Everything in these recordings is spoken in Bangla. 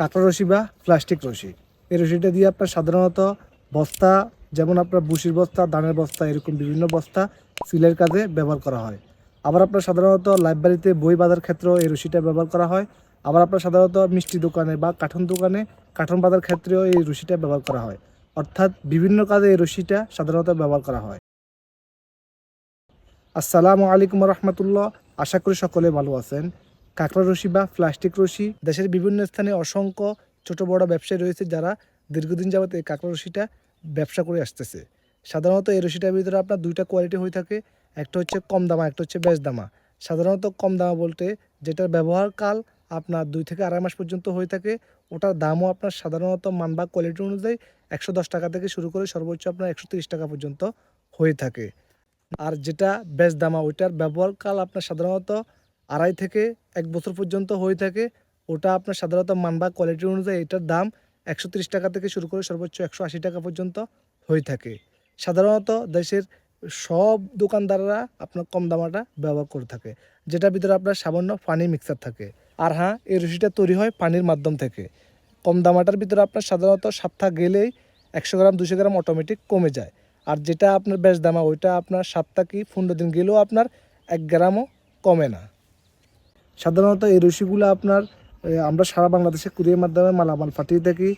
কাঁকড়া রশি বা প্লাস্টিক রশি। এই রশিটা দিয়ে আপনার সাধারণত বস্তা, যেমন আপনার বুসির বস্তা, দানের বস্তা, এরকম বিভিন্ন বস্তা সিলের কাজে ব্যবহার করা হয়। আবার আপনার সাধারণত লাইব্রেরিতে বই বাঁধার ক্ষেত্রেও এই রশিটা ব্যবহার করা হয়। আবার আপনার সাধারণত মিষ্টি দোকানে বা কার্টুন দোকানে কার্টুন বাঁধার ক্ষেত্রেও এই রশিটা ব্যবহার করা হয়। অর্থাৎ বিভিন্ন কাজে এই রশিটা সাধারণত ব্যবহার করা হয়। আসসালামু আলাইকুম রহমতুল্লাহ। আশা করি সকলে ভালো আছেন। কাঁকড়া রশি বা প্লাস্টিক রশি। দেশের বিভিন্ন স্থানে অসংখ্য ছোট বড় ব্যবসায়ী রয়েছে যারা দীর্ঘদিন যাবত এই কাঁকড়া রশিটা ব্যবসা করে আসতেছে। সাধারণত এই রশিটার ভিতরে আপনার দুইটা কোয়ালিটি হয়ে থাকে, একটা হচ্ছে কম দামা, একটা হচ্ছে বেশ দামা। সাধারণত কম দামা বলতে যেটার ব্যবহার কাল আপনার দুই থেকে আড়াই মাস পর্যন্ত হয়ে থাকে, ওটার দামও আপনার সাধারণত মান বা কোয়ালিটি অনুযায়ী একশো দশ টাকা থেকে শুরু করে সর্বোচ্চ আপনার একশো তিরিশ টাকা পর্যন্ত হয়ে থাকে। আর যেটা বেশ দামা, ওইটার ব্যবহারকাল আপনার সাধারণত আড়াই থেকে এক বছর পর্যন্ত হয়ে থাকে। ওটা আপনার সাধারণত মান বা কোয়ালিটি অনুযায়ী এটার দাম একশো টাকা থেকে শুরু করে সর্বোচ্চ একশো আশি টাকা পর্যন্ত হয়ে থাকে। সাধারণত দেশের সব দোকানদাররা আপনার কম দামাটা ব্যবহার করে থাকে, যেটার ভিতরে আপনার সামান্য পানি মিক্সার থাকে। আর হ্যাঁ এই রশিটা তৈরি হয় পানির মাধ্যম থেকে। কম দামাটার ভিতরে আপনার সাধারণত সপ্তাহ গেলেই একশো গ্রাম, দুশো গ্রাম অটোমেটিক কমে যায়। আর যেটা আপনার বেশ দামা, ওইটা আপনার সপ্তাহ কি পনেরো দিন গেলেও আপনার এক গ্রামও কমে না। সাধারণত এই রশিগুলো আপনার আমরা সারা বাংলাদেশে কুরিয়ার মাধ্যমে মালামাল পাঠিয়ে থাকি।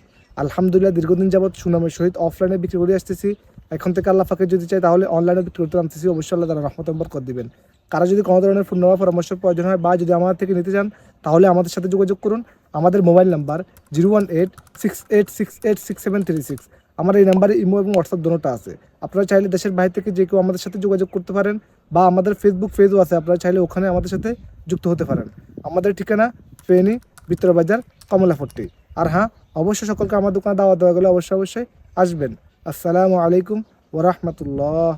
আলহামদুলিল্লাহ দীর্ঘদিন যাবৎ সুনামের সহিত অফলাইনে বিক্রি করে আসতেছি। এখন থেকে আল্লাহ ফাঁকে যদি চাই তাহলে অনলাইনে বিক্রি করতে আনতেছি অবশ্যই আল্লাহ তারা রহমত নম্বর করে দিবেন। কারও যদি কোনো ধরনের ফোন নাম্বার পরামর্শ প্রয়োজন হয় বা যদি আমাদের থেকে নিতে চান, তাহলে আমাদের সাথে যোগাযোগ করুন। আমাদের mobile number zero one eight six eight six eight six seven three six. আমার এই নাম্বারে ইমো এবং হোয়াটসঅ্যাপ দুটোটা আছে। আপনারা চাইলে দেশের বাইরে থেকে যে কেউ আমাদের সাথে যোগাযোগ করতে পারেন বা আমাদের ফেসবুক পেজও আছে, আপনারা চাইলে ওখানে আমাদের সাথে যুক্ত হতে পারেন। আমাদের ঠিকানা ফেনী বিত্তরবাজার কমলাপট্টি। আর হ্যাঁ অবশ্যই সকলকে আমার দোকানে দাওয়া দেওয়া গেলে অবশ্যই অবশ্যই আসবেন। আসসালামু আলাইকুম ওরহমতুল্লাহ